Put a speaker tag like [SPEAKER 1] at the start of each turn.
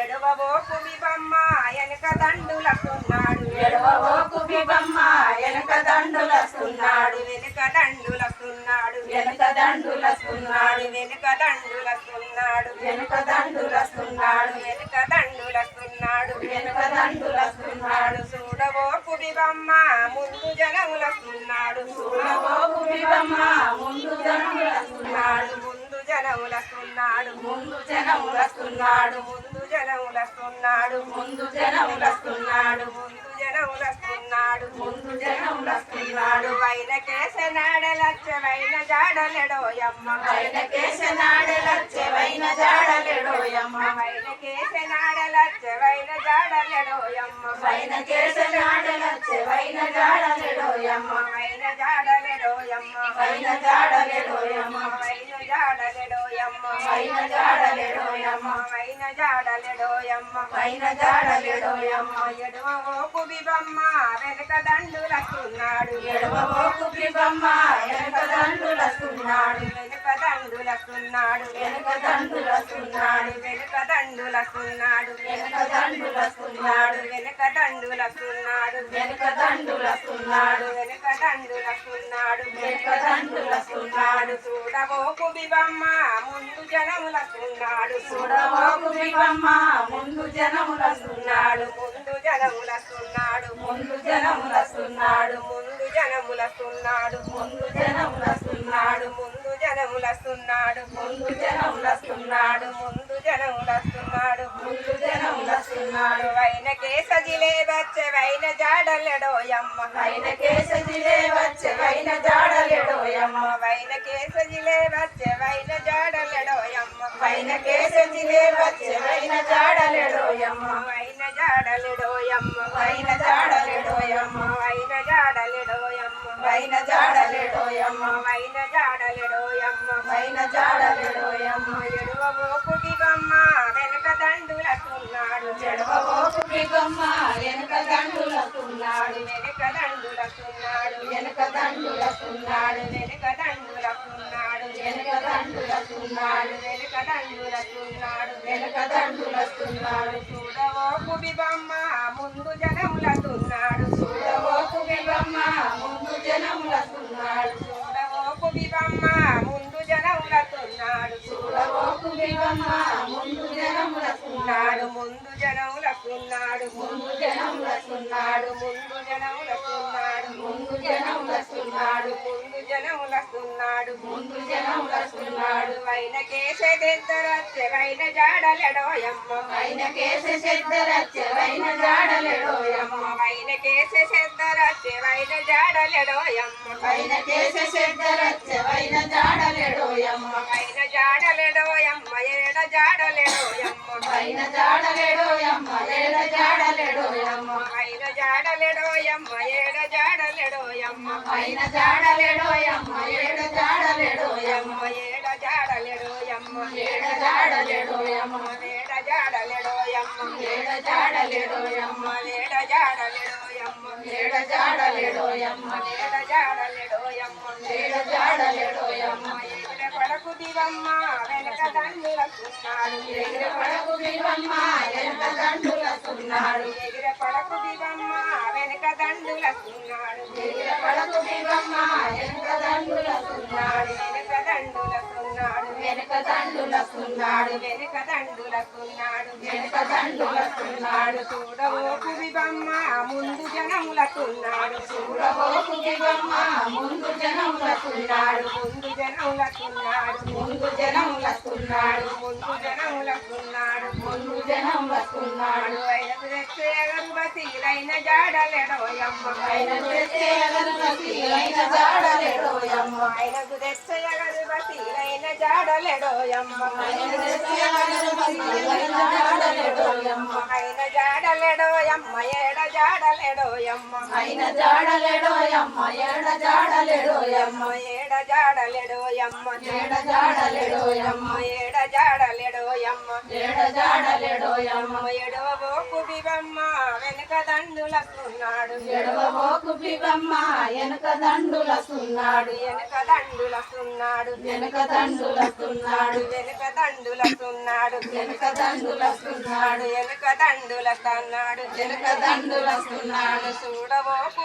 [SPEAKER 1] ఎడవబోకు వివమ్మ వెనక దండులకున్నాడు
[SPEAKER 2] ఎడవబోకు బిబమ్మ వెనక దండులస్తున్నాడు.
[SPEAKER 1] వెనుక దండులకున్నాడు
[SPEAKER 2] వెనక దండులస్తున్నాడు
[SPEAKER 1] వెనుక దండులకున్నాడు
[SPEAKER 2] వెనక దండులస్తున్నాడు
[SPEAKER 1] వెనుక దండులకున్నాడు
[SPEAKER 2] వెనక దండులస్తున్నాడు
[SPEAKER 1] చూడబోకు వివమ్మ ముందు జనములకున్నాడు
[SPEAKER 2] చూడబోకు బిబమ్మ ముందు జనములస్తున్నాడు.
[SPEAKER 1] ముందు జనములకున్నాడు
[SPEAKER 2] ముందు జనములస్తున్నాడు.
[SPEAKER 1] ముందు జనములకున్నాడు
[SPEAKER 2] ముందు జనములస్తున్నాడు.
[SPEAKER 1] ముందు జనములకున్నాడు.
[SPEAKER 2] ముందు జనములస్తున్నాడు
[SPEAKER 1] వైన కేసనాడలచ్చ వైన జాడలెడోయమ్మ
[SPEAKER 2] వైన కేశనాడెలచ్చే వైన జాడలేడోయమ్మ
[SPEAKER 1] వైన కేసనాడలచ్చ వైన జాడలెడోయమ్మ
[SPEAKER 2] వైన కేశనాడెలచ్చే వైన జాడలేడోయమ్మ
[SPEAKER 1] వైన జాడలెడోయమ్మ
[SPEAKER 2] వైన జాడలేడోయమ్మ
[SPEAKER 1] వైన జాడలెడోయమ్మ
[SPEAKER 2] వైన జాడలేడోయమ్మ.
[SPEAKER 1] వైన జాడలెడోయమ్మ.
[SPEAKER 2] వైన జాడలేడోయమ్మ.
[SPEAKER 1] ఎడవోకు బిబమ్మ వెనక దండులకున్నాడు
[SPEAKER 2] ఎడవబోకు బిబమ్మ వెనక దండులస్తున్నాడు
[SPEAKER 1] వెనుక దండులకున్నాడు
[SPEAKER 2] వెనక దండులస్తున్నాడు
[SPEAKER 1] వెనుక దండులకున్నాడు
[SPEAKER 2] వెనక దండులస్తున్నాడు
[SPEAKER 1] వెనుక దండులకున్నాడు
[SPEAKER 2] వెనక దండులస్తున్నాడు
[SPEAKER 1] వెనుక దండులకున్నాడు
[SPEAKER 2] వెనక దండులస్తున్నాడు
[SPEAKER 1] చూడబోకు బిబమ్మ ముందు జనములకున్నాడు
[SPEAKER 2] చూడబోకు బిబమ్మ ముందు
[SPEAKER 1] ముందు జనములకున్నాడు
[SPEAKER 2] ముందు జనములస్తున్నాడు.
[SPEAKER 1] ముందు జనములకున్నాడు
[SPEAKER 2] ముందు జనములస్తున్నాడు.
[SPEAKER 1] ముందు
[SPEAKER 2] ముందు జనములస్తున్నాడు
[SPEAKER 1] ముందు జనములకున్నాడు
[SPEAKER 2] ముందు జనములస్తున్నాడు
[SPEAKER 1] వైన కేసజిలే వచ్చే వైన జాడలెడోయమ్మ
[SPEAKER 2] వైన కేసజిలే వచ్చే వైన జాడలేడోయమ్మ
[SPEAKER 1] వైన కేసజిలే వచ్చే వైన జాడలెడోయమ్మ
[SPEAKER 2] వైన కేసజిలే వచ్చే వైన జాడలేడోయమ్మ
[SPEAKER 1] వైన జాడలెడోయమ్మ
[SPEAKER 2] వైన జాడలేడోయమ్మ
[SPEAKER 1] వైన జాడలెడోయమ్మ
[SPEAKER 2] వైన జాడలేడోయమ్మ
[SPEAKER 1] వైన దండులకున్నాడు
[SPEAKER 2] వెనక దండులకున్నాడు
[SPEAKER 1] వెనక దండులకున్నాడు
[SPEAKER 2] వెనక దండులకున్నాడు
[SPEAKER 1] వెనక దండులకున్నాడు చూడవోకు బిబమ్మ ముందు జనములకున్నాడు.
[SPEAKER 2] చూడబోకు బిగమ్మ ముందు జనములకున్నాడు.
[SPEAKER 1] చూడవోకు బిబమ్మ ముందు జనములకున్నాడు.
[SPEAKER 2] చూడబోకు బిగమ్మ ముందు జనములకున్నాడు.
[SPEAKER 1] ముందు జనములకున్నాడు
[SPEAKER 2] ముందు జనములకున్నాడు
[SPEAKER 1] ముందు జనములకున్నాడు
[SPEAKER 2] ముందు జనములకున్నాడు
[SPEAKER 1] ముందు జనములకున్నాడు
[SPEAKER 2] ముందు జనములకున్నాడు
[SPEAKER 1] వైన కేసెదెద్దరచ్చే వైన జాడలెడోయమ్మ
[SPEAKER 2] వైన కేస చెద్దరచ్చే వైన జాడలేడోయమ్మ
[SPEAKER 1] వైన కేసెదరచ్చే వైన జాడలెడోయమ్మ
[SPEAKER 2] వైన కేస చెద్దరచ్చే వైన జాడలేడోయమ్మ
[SPEAKER 1] వైన జాడలెడోయమ్మ జాడలేడోయమ్మ
[SPEAKER 2] ఏడ జాడలేడోయమ్మ
[SPEAKER 1] వైన జాడలెడోయమ్మ ఏడ జాడలెడోయమ్మ
[SPEAKER 2] వైన జాడలేడోయమ్మ ఏడ జాడలేడోయమ్మ
[SPEAKER 1] ఏడ జాడలెడోయమ్మ
[SPEAKER 2] ఏడ జాడలేడోయమ్మ
[SPEAKER 1] ఏడ జాడలెడోయమ్మ
[SPEAKER 2] ఏడ
[SPEAKER 1] ఎగిర పడకు దివమ్మ వెనక దండులకున్నాడు.
[SPEAKER 2] ఎగిర పడకు బివమ్మ వెనక దండులకున్నాడు
[SPEAKER 1] ఎగిర పడకు దివమ్మ వెనక దండులకున్నాడు
[SPEAKER 2] ఎగిర పడకు బివమ్మ వెనక దండులకున్నాడు
[SPEAKER 1] వెనక దండులకున్నాడు
[SPEAKER 2] వెనక దండులకున్నాడు
[SPEAKER 1] వెనక దండులకున్నాడు చూడవోకు వివమ్మ ముందు జనములకున్నాడు
[SPEAKER 2] చూడబోకు బివమ్మ ముందు జనములకున్నాడు
[SPEAKER 1] ముందు జనములకున్నాడు
[SPEAKER 2] ముందు జనములకున్నాడు
[SPEAKER 1] ముందు జనములకున్నాడు
[SPEAKER 2] ముందు జనములకున్నాడు
[SPEAKER 1] వైరకు తెచ్చే వసీలైన జాడలెడోయమ్మ
[SPEAKER 2] ఆయనకు తెచ్చేయగను వసీలైన జాడలేడోయమ్మ
[SPEAKER 1] ఆయనకు తెచ్చయగదు వసీలైన జాడలెడోయమ్మ
[SPEAKER 2] వసీలైన జాడలేడోయమ్మ
[SPEAKER 1] ఏడ జాడలెడోయమ్మ
[SPEAKER 2] ఆయన జాడలేడోయమ్మ ఏడ జాడలేడోయమ్మ
[SPEAKER 1] ఏడ జాడలెడోయమ్మ
[SPEAKER 2] ఏడ జాడలేడోయమ్మ
[SPEAKER 1] ఏడ జాడలెడోయమ్మ
[SPEAKER 2] ఏడ జాడలేడోయమ్మ
[SPEAKER 1] వెనుక దండులస్తున్నాడు.
[SPEAKER 2] ఎడవబోకు బివమ్మ వెనక దండులస్తున్నాడు.
[SPEAKER 1] వెనుక దండులస్తున్నాడు.
[SPEAKER 2] వెనక దండులస్తున్నాడు.
[SPEAKER 1] వెనుక దండులస్తున్నాడు.
[SPEAKER 2] వెనక దండులస్తున్నాడు.
[SPEAKER 1] వెనుక దండులస్తున్నాడు.
[SPEAKER 2] వెనక దండులస్తున్నాడు.
[SPEAKER 1] చూడబోకు